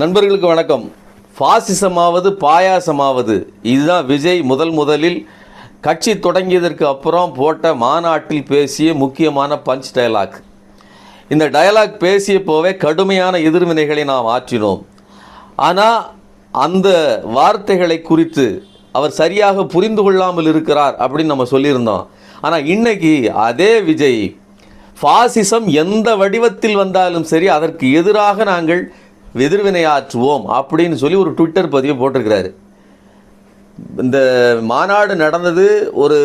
நண்பர்களுக்கு வணக்கம். பாசிசமாவது பாயாசமாவது. இதுதான் விஜய் முதல் முதலில் கட்சி தொடங்கியதற்கு அப்புறம் போட்ட மாநாட்டில் பேசிய முக்கியமான பஞ்ச் டயலாக் இந்த டயலாக் பேசிய போவே கடுமையான எதிர்வினைகளை நாம் ஆற்றினோம். ஆனால் அந்த வார்த்தைகளை குறித்து அவர் சரியாக புரிந்து கொள்ளாமல் இருக்கிறார் அப்படின்னு நம்ம சொல்லியிருந்தோம். ஆனால் இன்னைக்கு அதே விஜய் ஃபாசிசம் எந்த வடிவத்தில் வந்தாலும் சரி அதற்கு எதிராக நாங்கள் எதிர்வினையாற்றுவோம் அப்படின்னு சொல்லி ஒரு ட்விட்டர் பதிவை போட்டிருக்கிறாரு. இந்த மாநாடு நடந்தது ஒரு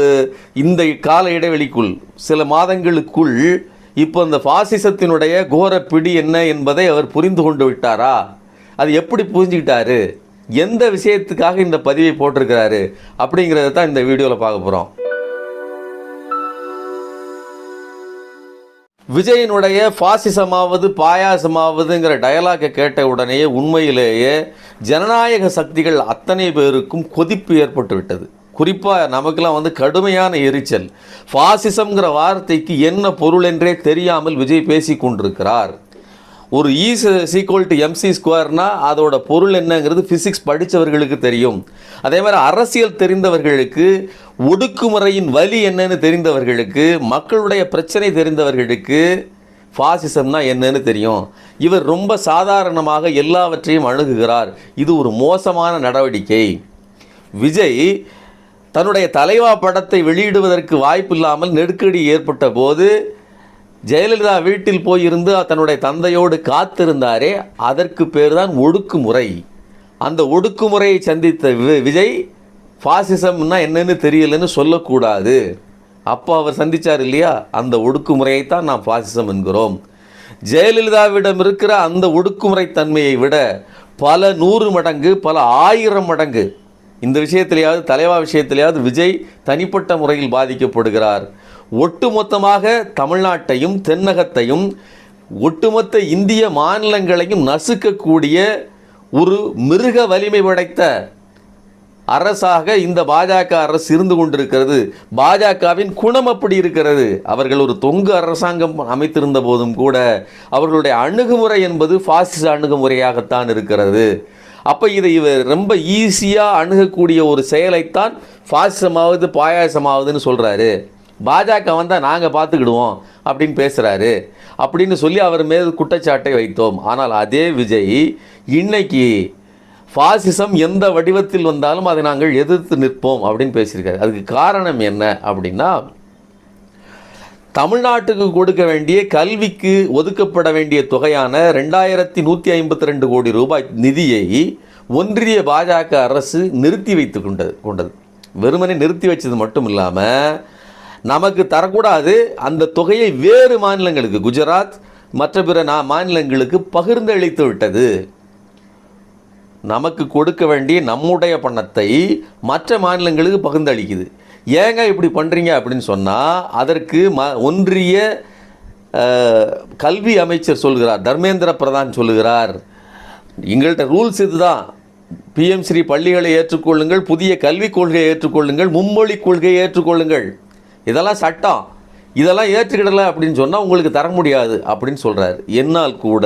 இந்த கால இடைவெளிக்குள் சில மாதங்களுக்குள் இப்போ இந்த பாசிசத்தினுடைய கோர பிடி என்ன என்பதை அவர் புரிந்து கொண்டு விட்டாரா? அது எப்படி புரிஞ்சுக்கிட்டாரு? எந்த விஷயத்துக்காக இந்த பதிவை போட்டிருக்கிறாரு? அப்படிங்கிறத தான் இந்த வீடியோவில் பார்க்க போகிறோம் விஜயனுடைய பாசிசமாவது பாயாசமாவதுங்கிற டயலாக்கை கேட்ட உடனேயே உண்மையிலேயே ஜனநாயக சக்திகள் அத்தனை பேருக்கும் கொதிப்பு ஏற்பட்டு விட்டது குறிப்பாக நமக்கெல்லாம் வந்து கடுமையான எரிச்சல். பாசிசம்ங்கிற வார்த்தைக்கு என்ன பொருள் என்றே தெரியாமல் விஜய் பேசி கொண்டிருக்கிறார் ஒரு இ சீக்வல் டு எம்சி ஸ்கொயர்னா அதோட பொருள் என்னங்கிறது ஃபிசிக்ஸ் படித்தவர்களுக்கு தெரியும். அதே மாதிரி அரசியல் தெரிந்தவர்களுக்கு ஒடுக்குமுறையின் வலி என்னன்னு தெரிந்தவர்களுக்கு மக்களுடைய பிரச்சனை தெரிந்தவர்களுக்கு ஃபாசிசம்னா என்னன்னு தெரியும். இவர் ரொம்ப சாதாரணமாக எல்லாவற்றையும் அணுகுகிறார். இது ஒரு மோசமான நடவடிக்கை. விஜய் தன்னுடைய தலைவா படத்தை வெளியிடுவதற்கு வாய்ப்பில்லாமல் நெருக்கடி ஏற்பட்ட போது ஜெயலலிதா வீட்டில் போயிருந்து தன்னுடைய தந்தையோடு காத்திருந்தாரே அதற்கு பேர் தான் ஒடுக்குமுறை. அந்த ஒடுக்குமுறையை சந்தித்த வி- விஜய் ஃபாசிசம்னா என்னன்னு தெரியலன்னு சொல்லக்கூடாது. அப்போ அவர் சந்திச்சார் இல்லையா? அந்த ஒடுக்குமுறையைத்தான் நாம் பாசிசம் என்கிறோம். ஜெயலலிதாவிடம் இருக்கிற அந்த ஒடுக்குமுறை தன்மையை விட பல நூறு மடங்கு பல ஆயிரம் மடங்கு இந்த விஷயத்திலேயாவது தலைவா விஷயத்திலேயாவது விஜய் தனிப்பட்ட முறையில் பாதிக்கப்படுகிறார். ஒட்டுமொத்தமாக தமிழ்நாட்டையும் தென்னகத்தையும் ஒட்டுமொத்த இந்திய மாநிலங்களையும் நசுக்கக்கூடிய ஒரு மிருக வலிமை படைத்த அரசாக இந்த பாஜக அரசு இருந்து கொண்டிருக்கிறது. பாஜகவின் குணம் அப்படி இருக்கிறது. அவர்கள் ஒரு தொங்கு அரசாங்கம் அமைத்திருந்த போதும் கூட அவர்களுடைய அணுகுமுறை என்பது பாசிச அணுகுமுறையாகத்தான் இருக்கிறது. அப்போ இதை இவர் ரொம்ப ஈஸியாக அணுகக்கூடிய ஒரு செயலைத்தான் பாசிசமாவது பாயாசமாவதுன்னு சொல்கிறாரு பாஜக வந்தால் நாங்கள் பார்த்துக்கிடுவோம் அப்படின்னு பேசுகிறாரு அப்படின்னு சொல்லி அவர் மேல் குற்றச்சாட்டை வைத்தோம். ஆனால் அதே விஜய் இன்னைக்கு ஃபாசிசம் எந்த வடிவத்தில் வந்தாலும் அதை நாங்கள் எதிர்த்து நிற்போம் அப்படின்னு பேசியிருக்காரு. அதுக்கு காரணம் என்ன அப்படின்னா தமிழ்நாட்டுக்கு கொடுக்க வேண்டிய கல்விக்கு ஒதுக்கப்பட வேண்டிய தொகையான ரெண்டாயிரத்தி நூற்றி ஐம்பத்தி ரெண்டு கோடி ரூபாய் நிதியை ஒன்றிய பாஜக அரசு நிறுத்தி வைத்து கொண்டது கொண்டது. வெறுமனே நிறுத்தி வச்சது மட்டும் இல்லாமல் நமக்கு தரக்கூடாது. அந்த தொகையை வேறு மாநிலங்களுக்கு குஜராத் மற்ற பிற நா மாநிலங்களுக்கு பகிர்ந்தளித்து விட்டது. நமக்கு கொடுக்க வேண்டிய நம்முடைய பணத்தை மற்ற மாநிலங்களுக்கு பகிர்ந்தளிக்குது ஏங்க இப்படி பண்ணுறீங்க அப்படின்னு சொன்னால் அதற்கு ம ஒன்றிய கல்வி அமைச்சர் சொல்கிறார் தர்மேந்திர பிரதான் சொல்லுகிறார் எங்கள்கிட்ட ரூல்ஸ் இதுதான். பிஎம்ஸ்ரீ பள்ளிகளை ஏற்றுக்கொள்ளுங்கள் புதிய கல்விக் கொள்கையை ஏற்றுக்கொள்ளுங்கள் மும்மொழி கொள்கையை ஏற்றுக்கொள்ளுங்கள். இதெல்லாம் சட்டம் இதெல்லாம் ஏற்றுக்கிடலை அப்படின்னு சொன்னால் உங்களுக்கு தர முடியாது அப்படின்னு சொல்கிறார் என்னால் கூட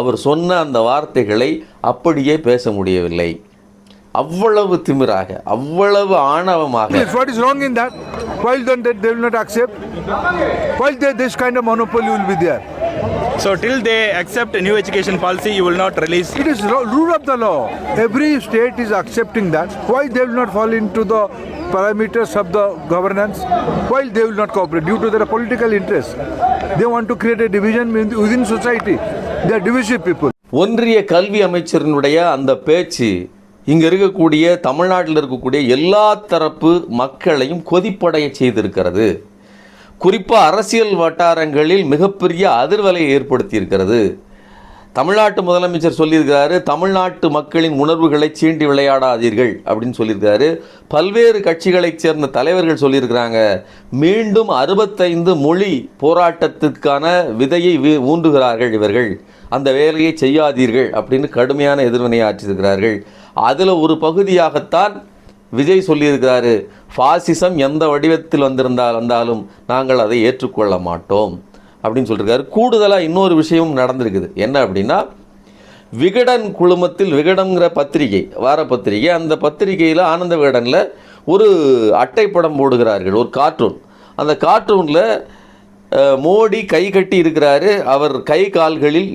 அவர் சொன்ன அந்த வார்த்தைகளை அப்படியே பேச முடியவில்லை அவ்வளவு திமிராக அவ்வளவு ஆணவமாக what is wrong in that? Why don't they, they will not accept? Why they, this kind of monopoly will be there? So till they accept a new education policy, you will not release. It is rule of the law. Every state is accepting that. Why they will not fall into the parameters of the governance? while they will not cooperate? Due to their political interest. They want to create a division within society. They are divisive people. ஒன்றிய கல்வி அமைச்சரினுடைய அந்த பேச்சு இங்கே இருக்கக்கூடிய தமிழ்நாட்டில் இருக்கக்கூடிய எல்லா தரப்பு மக்களையும் கொதிப்படைய செய்திருக்கிறது குறிப்பாக அரசியல் வட்டாரங்களில் மிகப்பெரிய அதிர்வலையை ஏற்படுத்தியிருக்கிறது தமிழ்நாட்டு முதலமைச்சர் சொல்லியிருக்கிறாரு தமிழ்நாட்டு மக்களின் உணர்வுகளை சீண்டி விளையாடாதீர்கள் அப்படின்னு சொல்லியிருக்காரு பல்வேறு கட்சிகளைச் சேர்ந்த தலைவர்கள் சொல்லியிருக்கிறாங்க மீண்டும் அறுபத்தைந்து மொழி போராட்டத்திற்கான விதையை வீ- ஊன்றுகிறார்கள் இவர்கள். அந்த வேலையை செய்யாதீர்கள் அப்படின்னு கடுமையான எதிர்வினை ஆற்றியிருக்கிறார்கள். அதில் ஒரு பகுதியாகத்தான் விஜய் சொல்லியிருக்கிறாரு ஃபாசிசம் எந்த வடிவத்தில் வந்திருந்தால் வந்தாலும் நாங்கள் அதை ஏற்றுக்கொள்ள மாட்டோம். அப்படின்னு சொல்லியிருக்காரு கூடுதலாக இன்னொரு விஷயமும் நடந்திருக்குது. என்ன அப்படின்னா விகடன் குழுமத்தில் விகடன்கிற பத்திரிகை வார பத்திரிகை அந்த பத்திரிகையில் ஆனந்த விகடனில் ஒரு அட்டைப்படம் போடுகிறார்கள் ஒரு கார்ட்டூன். அந்த கார்ட்டூனில் மோடி கை கட்டி இருக்கிறாரு. அவர் கை கால்களில்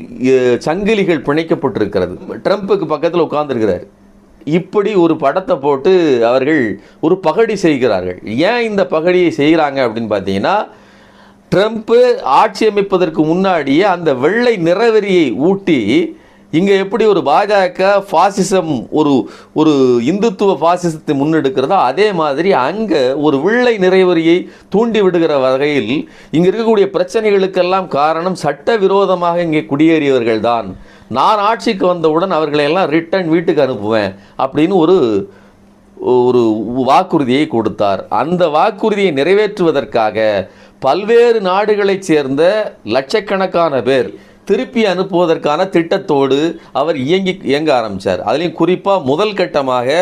சங்கிலிகள் பிணைக்கப்பட்டிருக்கிறது. ட்ரம்ப்புக்கு பக்கத்தில் உட்கார்ந்துருக்கிறார். இப்படி ஒரு படத்தை போட்டு அவர்கள் ஒரு பகடி செய்கிறார்கள். ஏன் இந்த பகடியை செய்கிறாங்க அப்படின்னு பார்த்தீங்கன்னா ட்ரம்ப்பு ஆட்சி அமைப்பதற்கு முன்னாடி அந்த வெள்ளை நிறவெறியை ஊட்டி இங்கே எப்படி ஒரு பாஜக ஃபாசிசம் ஒரு ஒரு இந்துத்துவ ஃபாசிசத்தை முன்னெடுக்கிறதோ அதே மாதிரி அங்கே ஒரு வெள்ளை நிறைவரியை தூண்டி விடுகிற வகையில் இங்கே இருக்கக்கூடிய பிரச்சனைகளுக்கெல்லாம் காரணம் சட்டவிரோதமாக இங்கே குடியேறியவர்கள் தான். நான் ஆட்சிக்கு வந்தவுடன் அவர்களையெல்லாம் ரிட்டர்ன் வீட்டுக்கு அனுப்புவேன் அப்படின்னு ஒரு ஒரு வாக்குறுதியை கொடுத்தார். அந்த வாக்குறுதியை நிறைவேற்றுவதற்காக பல்வேறு நாடுகளைச் சேர்ந்த லட்சக்கணக்கான பேர் திருப்பி அனுப்புவதற்கான திட்டத்தோடு அவர் இயங்கி இயங்க ஆரம்பித்தார் அதுலேயும் குறிப்பாக முதல் கட்டமாக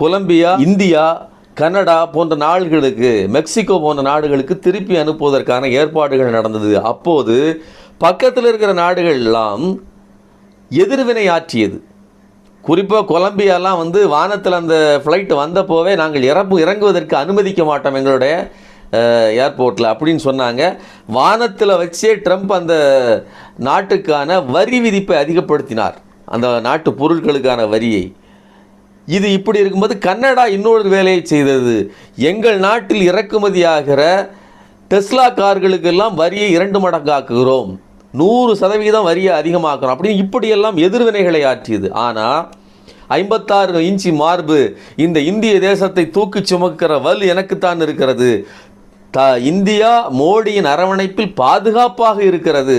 கொலம்பியா இந்தியா கனடா போன்ற நாடுகளுக்கு மெக்சிகோ போன்ற நாடுகளுக்கு திருப்பி அனுப்புவதற்கான ஏற்பாடுகள் நடந்தது. அப்போது பக்கத்தில் இருக்கிற நாடுகள் எல்லாம் எதிர்வினை ஆற்றியது. குறிப்பாக கொலம்பியாலாம் வந்து வானத்தில் அந்த ஃப்ளைட் வந்தப்போவே நாங்கள் இறப்பு இறங்குவதற்கு அனுமதிக்க மாட்டோம். எங்களுடைய ஏர்போர்ட்டில் அப்படின்னு சொன்னாங்க. வானத்தில் வச்சே ட்ரம்ப் அந்த நாட்டுக்கான வரி விதிப்பை அதிகப்படுத்தினார். அந்த நாட்டு பொருட்களுக்கான வரியை. இது இப்படி இருக்கும்போது கன்னடா இன்னொரு வேலையை செய்தது. எங்கள் நாட்டில் இறக்குமதியாகிற டெஸ்லா கார்களுக்கெல்லாம் வரியை இரண்டு மடங்காக்குகிறோம். நூறு சதவீதம் வரியை அதிகமாக்குறோம் அப்படின்னு இப்படியெல்லாம் எதிர்வினைகளை ஆற்றியது. ஆனால் ஐம்பத்தாறு இன்ச்சி மார்பு இந்த இந்திய தேசத்தை தூக்கி சுமக்கிற வல் எனக்குத்தான் இருக்கிறது. த இந்தியா மோடியின் அரவணைப்பில் பாதுகாப்பாக இருக்கிறது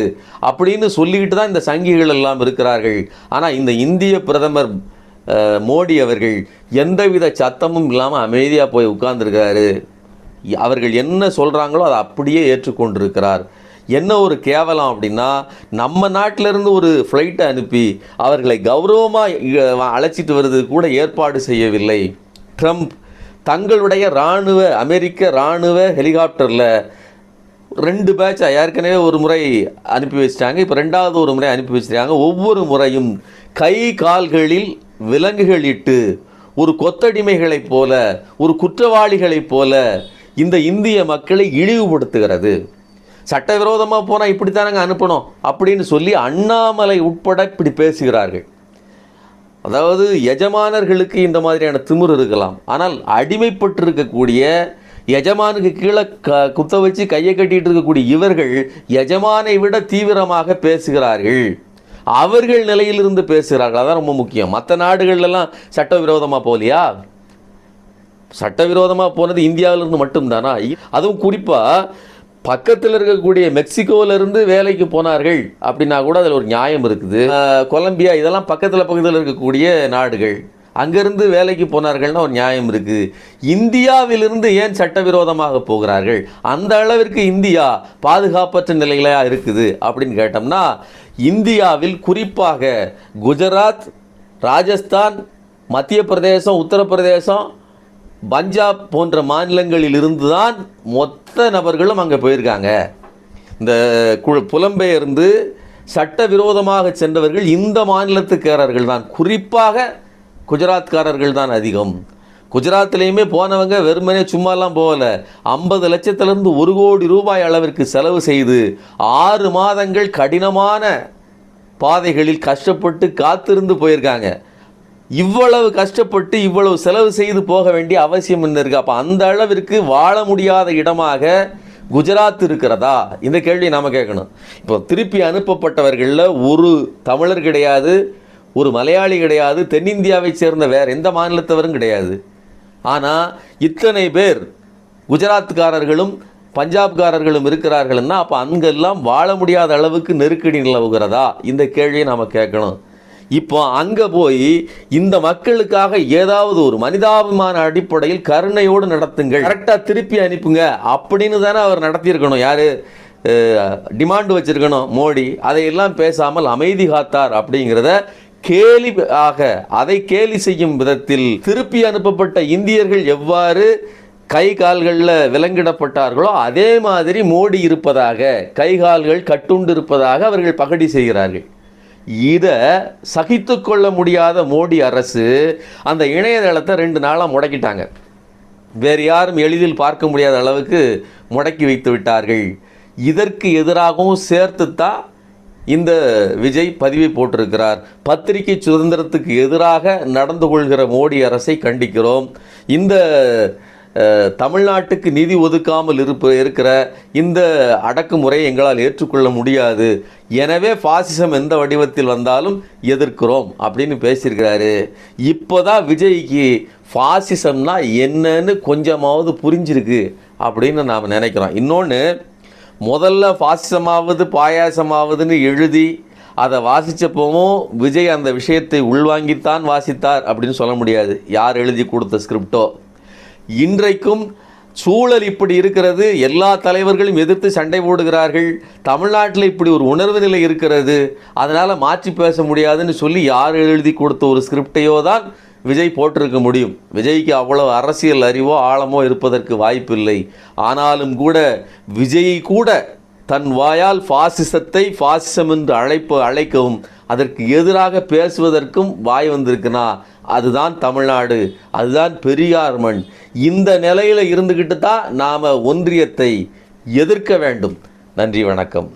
அப்படின்னு சொல்லிக்கிட்டு தான் இந்த சங்கிகள் எல்லாம் இருக்கிறார்கள். ஆனால் இந்த இந்திய பிரதமர் மோடி அவர்கள் எந்தவித சத்தமும் இல்லாமல் அமைதியாக போய் உட்கார்ந்துருக்கிறாரு. அவர்கள் என்ன சொல்கிறாங்களோ அதை அப்படியே ஏற்றுக்கொண்டிருக்கிறார். என்ன ஒரு கேவலம் அப்படின்னா நம்ம நாட்டிலிருந்து ஒரு ஃப்ளைட்டை அனுப்பி அவர்களை கௌரவமாக அழைச்சிட்டு வருது கூட ஏற்பாடு செய்யவில்லை. ட்ரம்ப் தங்களுடைய இராணுவ அமெரிக்க இராணுவ ஹெலிகாப்டரில் ரெண்டு பேட்ச் ஏற்கனவே ஒரு முறை அனுப்பி வச்சிட்டாங்க. இப்போ ரெண்டாவது ஒரு முறை அனுப்பி வச்சுட்டாங்க ஒவ்வொரு முறையும் கை கால்களில் விலங்குகள் இட்டு ஒரு கொத்தடிமைகளைப் போல ஒரு குற்றவாளிகளைப் போல இந்த இந்திய மக்களை இழிவுபடுத்துகிறது. சட்டவிரோதமாக போனால் இப்படித்தானங்க அனுப்பணும் அப்படின்னு சொல்லி அண்ணாமலை உட்பட இப்படி பேசுகிறார்கள். அதாவது எஜமானர்களுக்கு இந்த மாதிரியான திமிரு இருக்கலாம். ஆனால் அடிமைப்பட்டிருக்கக்கூடிய எஜமானுக்கு கீழே க குத்த வச்சு கையை கட்டிகிட்டு இருக்கக்கூடிய இவர்கள் எஜமானை விட தீவிரமாக பேசுகிறார்கள். அவர்கள் நிலையிலிருந்து பேசுகிறார்கள். அதான் ரொம்ப முக்கியம். மற்ற நாடுகள்லாம் சட்டவிரோதமாக போகலையா? சட்டவிரோதமாக போனது இந்தியாவிலிருந்து மட்டும்தானா? அதுவும் குறிப்பாக பக்கத்தில் இருக்கக்கூடிய மெக்சிகோவிலிருந்து வேலைக்கு போனார்கள் அப்படின்னா கூட அதில் ஒரு நியாயம் இருக்குது. கொலம்பியா இதெல்லாம் பக்கத்தில் பக்கத்தில் இருக்கக்கூடிய நாடுகள். அங்கேருந்து வேலைக்கு போனார்கள்னா ஒரு நியாயம் இருக்குது இந்தியாவிலிருந்து ஏன் சட்டவிரோதமாக போகிறார்கள்? அந்த அளவிற்கு இந்தியா பாதுகாப்பற்ற நிலைகளாக இருக்குது அப்படின்னு கேட்டோம்னா இந்தியாவில் குறிப்பாக குஜராத் ராஜஸ்தான் மத்திய பிரதேசம் உத்தரப்பிரதேசம் பஞ்சாப் போன்ற மாநிலங்களில் இருந்து தான் மொத்த நபர்களும் அங்கே போயிருக்காங்க. இந்த கு- புலம்பெயர்ந்து சட்டவிரோதமாக சென்றவர்கள் இந்த மாநிலத்துக்காரர்கள் தான் குறிப்பாக குஜராத்காரர்கள் தான் அதிகம். குஜராத்லேயுமே போனவங்க வெறுமனே சும்மாலாம் போகல. ஐம்பது லட்சத்திலிருந்து ஒரு கோடி ரூபாய் அளவிற்கு செலவு செய்து ஆறு மாதங்கள் கடினமான பாதைகளில் கஷ்டப்பட்டு காத்திருந்து போயிருக்காங்க. இவ்வளவு கஷ்டப்பட்டு இவ்வளவு செலவு செய்து போக வேண்டிய அவசியம் என்ன இருக்கு? அப்போ அந்த அளவிற்கு வாழ முடியாத இடமாக குஜராத் இருக்கிறதா? இந்த கேள்வியை நாம் கேட்கணும். இப்போ திருப்பி அனுப்பப்பட்டவர்களில் ஒரு தமிழர் கிடையாது ஒரு மலையாளி கிடையாது தென்னிந்தியாவை சேர்ந்த வேறு எந்த மாநிலத்தவரும் கிடையாது. ஆனால் இத்தனை பேர் குஜராத்காரர்களும் பஞ்சாப்காரர்களும் இருக்கிறார்கள்னா அப்போ அங்கெல்லாம் வாழ முடியாத அளவுக்கு நெருக்கடி நிலவுகிறதா? இந்த கேள்வியை நாம் கேட்கணும். இப்போ அங்கே போய் இந்த மக்களுக்காக ஏதாவது ஒரு மனிதாபிமான அடிப்படையில் கருணையோடு நடத்துங்கள். கரெக்டாக திருப்பி அனுப்புங்க. அப்படின்னு தானே அவர் நடத்தியிருக்கணும். யார்? டிமாண்ட் வச்சிருக்கணும் மோடி. அதையெல்லாம் பேசாமல் அமைதி காத்தார் அப்படிங்கிறத கேலி ஆக அதை கேலி செய்யும் விதத்தில் திருப்பி அனுப்பப்பட்ட இந்தியர்கள் எவ்வாறு கை கால்களில் விலங்கிடப்பட்டார்களோ அதே மாதிரி மோடி இருப்பதாக கை கால்கள் கட்டுண்டு இருப்பதாக அவர்கள் பகடி செய்கிறார்கள். இதை சகித்து கொள்ள முடியாத மோடி அரசு அந்த இணையதளத்தை ரெண்டு நாளாக முடக்கிட்டாங்க. வேறு யாரும் எளிதில் பார்க்க முடியாத அளவுக்கு முடக்கி வைத்து விட்டார்கள். இதற்கு எதிராகவும் சேர்த்துத்தான் இந்த விஜய் பதிவை போட்டிருக்கிறார். பத்திரிகை சுதந்திரத்துக்கு எதிராக நடந்து கொள்கிற மோடி அரசை கண்டிக்கிறோம். இந்த தமிழ்நாட்டுக்கு நிதி ஒதுக்காமல் இருப்ப இருக்கிற இந்த அடக்குமுறையை எங்களால் ஏற்றுக்கொள்ள முடியாது. எனவே பாசிசம் எந்த வடிவத்தில் வந்தாலும் எதிர்க்கிறோம் அப்படின்னு பேசியிருக்கிறாரு. இப்போதான் விஜய்க்கு ஃபாசிசம்னா என்னன்னு கொஞ்சமாவது புரிஞ்சிருக்கு அப்படின்னு நாம் நினைக்கிறோம். இன்னொன்று முதல்ல பாசிசமாவது பாயாசமாவதுன்னு எழுதி அதை வாசித்தப்பவும் விஜய் அந்த விஷயத்தை உள்வாங்கித்தான் வாசித்தார் அப்படின்னு சொல்ல முடியாது. யார் எழுதி கொடுத்த ஸ்கிரிப்டோ இன்றைக்கும் சூழல் இப்படி இருக்கிறது. எல்லா தலைவர்களும் எதிர்த்து சண்டை போடுகிறார்கள். தமிழ்நாட்டில் இப்படி ஒரு உணர்வு நிலை இருக்கிறது. அதனால் மாற்றி பேச முடியாதுன்னு சொல்லி யார் எழுதி கொடுத்த ஒரு ஸ்கிரிப்டையோ தான் விஜய் போட்டிருக்க முடியும். விஜய்க்கு அவ்வளவு அரசியல் அறிவோ ஆழமோ இருப்பதற்கு வாய்ப்பில்லை. ஆனாலும் கூட விஜய் கூட தன் வாயால் பாசிசத்தை பாசிசம் என்று அழைப்பு அழைக்கவும் அதற்கு எதிராக பேசுவதற்கும் வாய் வந்திருக்குன்னா அதுதான் தமிழ்நாடு அதுதான் பெரியார் மண். இந்த நிலையில் இருந்துக்கிட்டு தான் நாம் ஒன்றியத்தை எதிர்க்க வேண்டும். நன்றி வணக்கம்.